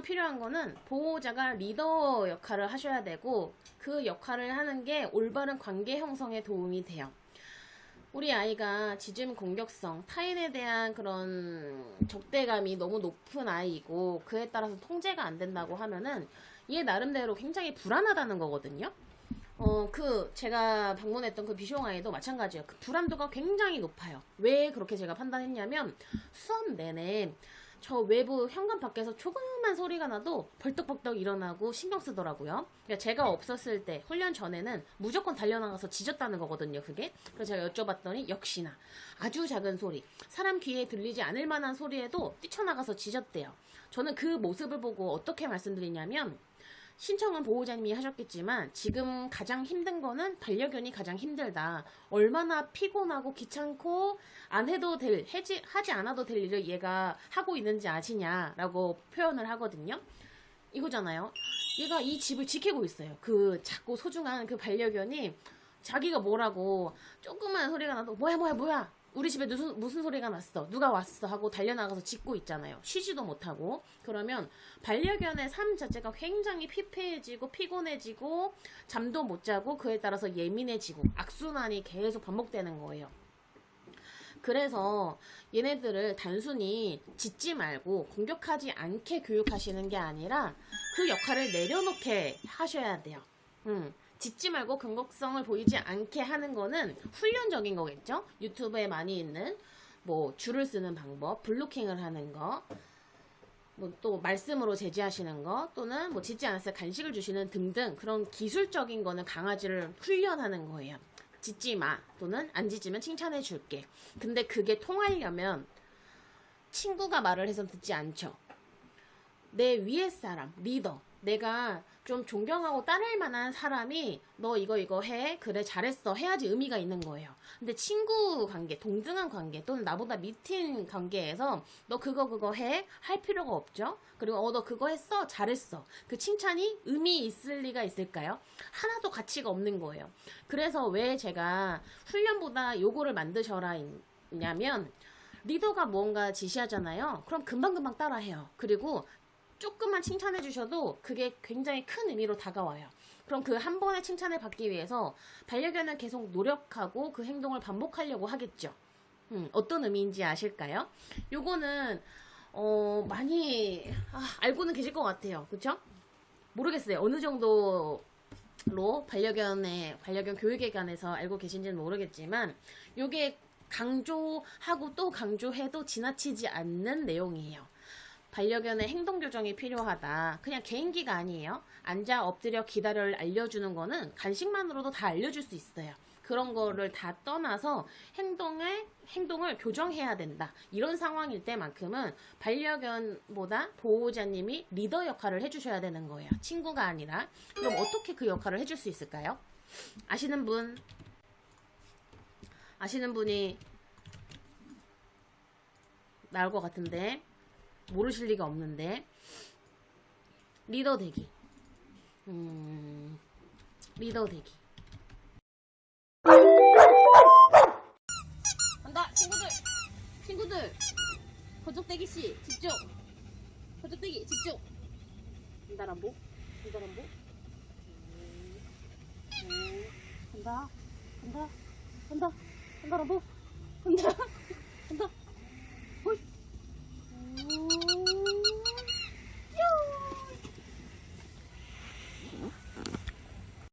가장 필요한 거는 보호자가 리더 역할을 하셔야 되고 그 역할을 하는 게 올바른 관계 형성에 도움이 돼요. 우리 아이가 지즘 공격성, 타인에 대한 그런 적대감이 너무 높은 아이이고 그에 따라서 통제가 안 된다고 하면은 얘 나름대로 굉장히 불안하다는 거거든요. 어, 그, 제가 방문했던 그 비숑 아이도 마찬가지예요. 그 불안도가 굉장히 높아요. 왜 그렇게 제가 판단했냐면, 수업 내내 저 외부 현관 밖에서 조그만 소리가 나도 벌떡벌떡 일어나고 신경 쓰더라고요. 그러니까 제가 없었을 때, 훈련 전에는 무조건 달려나가서 짖었다는 거거든요, 그게. 그래서 제가 여쭤봤더니, 역시나 아주 작은 소리, 사람 귀에 들리지 않을 만한 소리에도 뛰쳐나가서 짖었대요. 저는 그 모습을 보고 어떻게 말씀드리냐면, 신청은 보호자님이 하셨겠지만 지금 가장 힘든 거는 반려견이 가장 힘들다. 얼마나 피곤하고 귀찮고 안 해도 될 해지 하지 않아도 될 일을 얘가 하고 있는지 아시냐라고 표현을 하거든요. 이거잖아요. 얘가 이 집을 지키고 있어요. 그 작고 소중한 그 반려견이 자기가 뭐라고 조그만 소리가 나도 뭐야 뭐야 뭐야 우리 집에 무슨 무슨 소리가 났어? 누가 왔어? 하고 달려나가서 짖고 있잖아요. 쉬지도 못하고. 그러면 반려견의 삶 자체가 굉장히 피폐해지고 피곤해지고 잠도 못 자고 그에 따라서 예민해지고 악순환이 계속 반복되는 거예요. 그래서 얘네들을 단순히 짖지 말고 공격하지 않게 교육하시는 게 아니라 그 역할을 내려놓게 하셔야 돼요. 음, 짖지 말고 근거성을 보이지 않게 하는 거는 훈련적인 거겠죠? 유튜브에 많이 있는 뭐 줄을 쓰는 방법, 블로킹을 하는 거, 뭐 또 말씀으로 제지하시는 거, 또는 뭐 짖지 않았을 때 간식을 주시는 등등 그런 기술적인 거는 강아지를 훈련하는 거예요. 짖지 마 또는 안 짖으면 칭찬해 줄게. 근데 그게 통하려면 친구가 말을 해서 듣지 않죠. 내 위에 사람, 리더, 내가 좀 존경하고 따를 만한 사람이 너 이거 이거 해. 그래 잘했어. 해야지 의미가 있는 거예요. 근데 친구 관계, 동등한 관계 또는 나보다 밑인 관계에서 너 그거 그거 해. 할 필요가 없죠. 그리고 어 너 그거 했어. 잘했어. 그 칭찬이 의미 있을 리가 있을까요? 하나도 가치가 없는 거예요. 그래서 왜 제가 훈련보다 요거를 만드셔라 냐면 리더가 뭔가 지시하잖아요. 그럼 금방금방 따라해요. 그리고 조금만 칭찬해 주셔도 그게 굉장히 큰 의미로 다가와요. 그럼 그 한 번의 칭찬을 받기 위해서 반려견은 계속 노력하고 그 행동을 반복하려고 하겠죠. 음, 어떤 의미인지 아실까요? 요거는 어, 많이 아, 알고는 계실 것 같아요. 그쵸? 모르겠어요. 어느 정도 로 반려견의 반려견 교육에 관해서 알고 계신지는 모르겠지만 요게 강조하고 또 강조해도 지나치지 않는 내용이에요. 반려견의 행동 교정이 필요하다. 그냥 개인기가 아니에요. 앉아 엎드려 기다려를 알려주는 거는 간식만으로도 다 알려줄 수 있어요. 그런 거를 다 떠나서 행동을 행동을 교정해야 된다. 이런 상황일 때만큼은 반려견보다 보호자님이 리더 역할을 해주셔야 되는 거예요. 친구가 아니라. 그럼 어떻게 그 역할을 해줄 수 있을까요? 아시는 분? 아시는 분이 나올 것 같은데. 모르실 리가 없는데. 리더 되기. 음, 리더 되기. 간다 친구들. 친구들. 거적대기 씨 집중. 거적대기 집중. 간다 람보? 간다 람보? 음, 음, 간다 간다 간다. 간다 람보? 간다